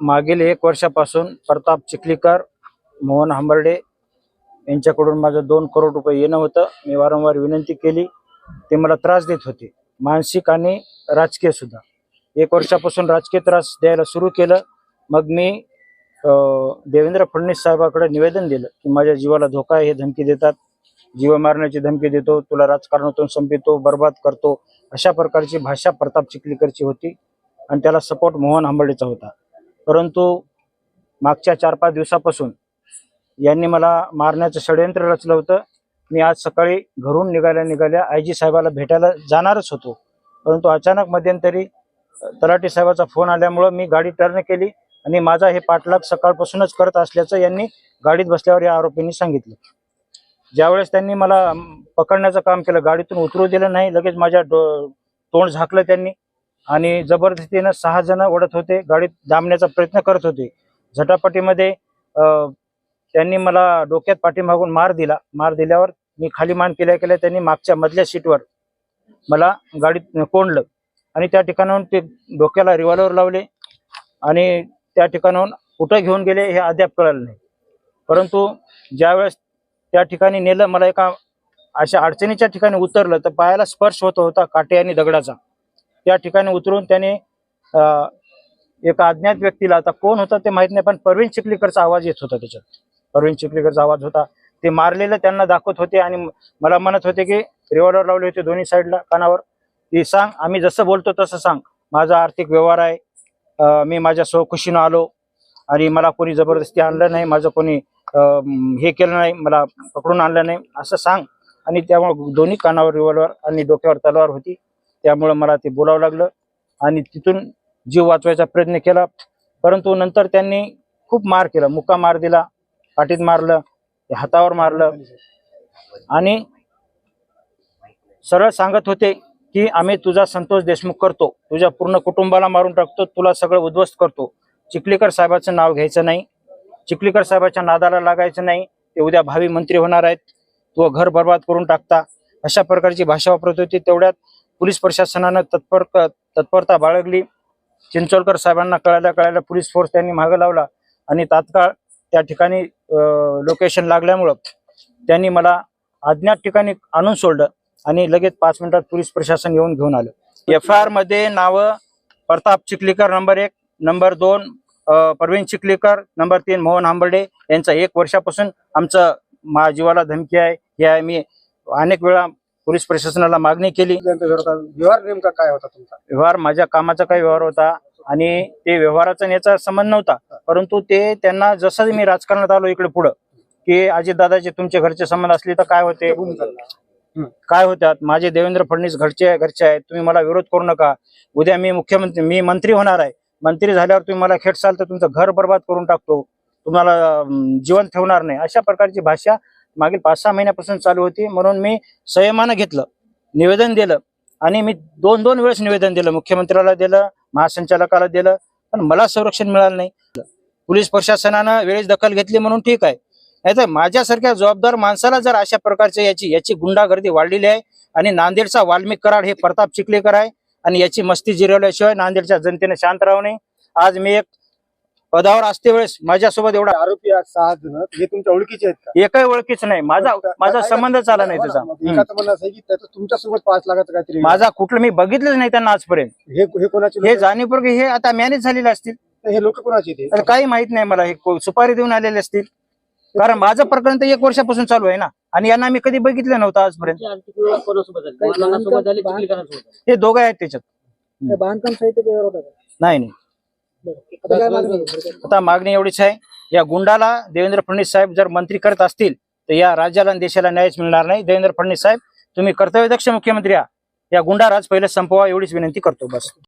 मागील एक वर्षापासून प्रताप चिखलीकर मोहन हंबर्डे यांच्याकडून माझं दोन करोड रुपये येणं होतं. मी वारंवार विनंती केली. ते मला त्रास देत होते. मानसिक आणि राजकीय सुद्धा. एक वर्षापासून राजकीय त्रास द्यायला सुरू केलं. मग मी अ, देवेंद्र फडणवीस साहेबाकडे निवेदन दिलं की माझ्या जीवाला धोका आहे हे धमकी देतात. जीव मारण्याची धमकी देतो तुला राजकारणातून संपितो बर्बाद करतो अशा प्रकारची भाषा प्रताप चिखलीकरची होती. आणि त्याला सपोर्ट मोहन आंबर्डेचा होता. परंतु मागच्या चार पाच दिवसापासून यांनी मला मारण्याचं षडयंत्र रचलं होतं. मी आज सकाळी घरून निघाल्या निघाल्या आय जी साहेबाला भेटायला जाणारच होतो. परंतु अचानक मध्यंतरी तलाठी साहेबाचा फोन आल्यामुळं मी गाडी टर्न केली आणि माझा हे पाठलाग सकाळपासूनच करत असल्याचं यांनी गाडीत बसल्यावर या आरोपींनी सांगितलं. ज्यावेळेस त्यांनी मला पकडण्याचं काम केलं गाडीतून उतरू दिलं नाही लगेच माझ्या डो- तोंड झाकलं त्यांनी. आणि जबरदस्तीनं सहा जण ओढत होते गाडीत दाबण्याचा प्रयत्न करत होते. झटापटीमध्ये त्यांनी मला डोक्यात पाठीमागून मार दिला. मार दिल्यावर मी खाली मान केल्या केल्या त्यांनी मागच्या मधल्या सीटवर मला गाडीत कोंडलं. आणि त्या ठिकाणाहून ते डोक्याला रिव्हॉल्वर लावले आणि त्या ठिकाणाहून कुठं घेऊन गेले हे अद्याप कळलं नाही. परंतु ज्यावेळेस त्या ठिकाणी नेलं मला एका अशा अडचणीच्या ठिकाणी उतरलं तर पायाला स्पर्श होत होता काटे आणि दगडाचा. त्या ठिकाणी उतरून त्याने एका अज्ञात व्यक्तीला आता कोण होता ते माहीत नाही पण परवीन चिखलीकरचा आवाज येत होता त्याच्यात. परवीन चिखलीकरचा आवाज होता. ते मारलेलं त्यांना दाखवत होते आणि मला म्हणत होते की रिव्हॉल्वर लावले होते दोन्ही साईडला कानावर. ती सांग आम्ही जसं बोलतो तसं सांग. माझा आर्थिक व्यवहार आहे. मी माझ्या स्वखुशीनं आलो आणि मला कोणी जबरदस्ती आणलं नाही माझं कोणी हे केलं नाही मला पकडून आणलं नाही असं सांग. आणि त्यामुळे दोन्ही कानावर रिव्हॉल्वर आणि डोक्यावर तलवार होती. त्यामुळं मला ते बोलावं लागलं आणि तिथून जीव वाचवायचा प्रयत्न केला. परंतु नंतर त्यांनी खूप मार केला. मुक्का मार दिला पाठीत मारलं हातावर मारलं. आणि सरळ सांगत होते की आम्ही तुझा संतोष देशमुख करतो. तुझ्या पूर्ण कुटुंबाला मारून टाकतो. तुला सगळं उद्ध्वस्त करतो. चिखलीकर साहेबाचं नाव घ्यायचं नाही. चिखलीकर साहेबाच्या नादाला लागायचं नाही. ते उद्या भावी मंत्री होणार आहेत. तो घर बर्बाद करून टाकता. अशा प्रकारची भाषा वापरत होती. तेवढ्यात पोलीस प्रशासनानं तत्पर तत्परता बाळगली. चिंचोलकर साहेबांना कळायला कळायला पोलीस फोर्स त्यांनी मागं लावला आणि तात्काळ त्या ठिकाणी लोकेशन लागल्यामुळं त्यांनी मला अज्ञात ठिकाणी आणून सोडलं आणि लगेच पाच मिनिटात पोलीस प्रशासन येऊन घेऊन आलं. एफ आय आरमध्ये नावं प्रताप चिखलीकर नंबर एक नंबर दोन अं, परवीन चिखलीकर नंबर तीन मोहन आंबर्डे यांचा एक वर्षापासून आमचं मा जीवाला धमकी आहे. हे आहे मी अनेक वेळा पोलीस प्रशासनाला मागणी केली. व्यवहार नेमका काय होता तुमचा? व्यवहार माझ्या कामाचा काही व्यवहार होता आणि ते व्यवहाराचा याचा संबंध नव्हता. परंतु ते त्यांना जसं मी राजकारणात आलो इकडे पुढं की अजितदादाचे तुमचे घरचे संबंध असले तर काय होते. काय होत्यात माझे देवेंद्र फडणवीस घरचे घरचे आहेत. तुम्ही मला विरोध करू नका. उद्या मी मुख्यमंत्री मी मंत्री होणार आहे. मंत्री झाल्यावर तुम्ही मला खेटसाल तर तुमचं घर बर्बाद करून टाकतो. तुम्हाला अं, जिवंत ठेवणार नाही. अशा प्रकारची भाषा मागील पाच सहा महिन्यापासून चालू होती. म्हणून मी संयमानं घेतलं निवेदन दिलं आणि मी दोन दोन वेळेस निवेदन दिलं. मुख्यमंत्र्याला दिलं महासंचालकाला दिलं पण मला संरक्षण मिळालं नाही. पोलीस प्रशासनानं वेळेस दखल घेतली म्हणून ठीक आहे. नाहीतर माझ्यासारख्या जबाबदार माणसाला जर अशा प्रकारचे याची याची गुंडागर्दी वाढलेली आहे आणि नांदेडचा वाल्मिक कराड हे प्रताप चिखलेकर आहे आणि याची मस्ती जिरवल्याशिवाय नांदेडच्या जनतेने शांत राहू नये. आज मी एक पदावर असते वेळेस माझ्यासोबत एवढा आरोपी आहेत सहा जण हे तुमच्या ओळखीचे आहेत का? एकही ओळखीच नाही. माझा माझा संबंधच आला नाही त्याचा. मग हम्म. एकाचं म्हणणं असं आहे की त्याचं तुमच्यासोबत पाच लाखाचं काहीतरी माझा कुठलं मी बघितलंच नाही त्यांना आजपर्यंत. हे हे कोणाचे हे लोक जाणीवपूर्वक हे आता मॅनेज झालेले असतील? हे लोक कोणाचे ते तर काही माहीत नाही मला. हे को- सुपारी देऊन आलेले असतील. कारण माझं प्रकरण तर एक वर्षापासून चालू आहे ना. आणि यांना मी कधी बघितलं नव्हतं आजपर्यंत. हे दोघं आहेत त्याच्यात. बांधकाम साहित्य? नाही नाही. आता मागणी एवढीच आहे. या गुंडाला देवेंद्र फडणवीस साहेब जर मंत्री करत असतील तर या राज्याला आणि देशाला न्यायच मिळणार नाही. देवेंद्र फडणवीस साहेब तुम्ही कर्तव्यदक्ष मुख्यमंत्री या. गुंडा राज पहिले संपवा एवढीच विनंती करतो. बस.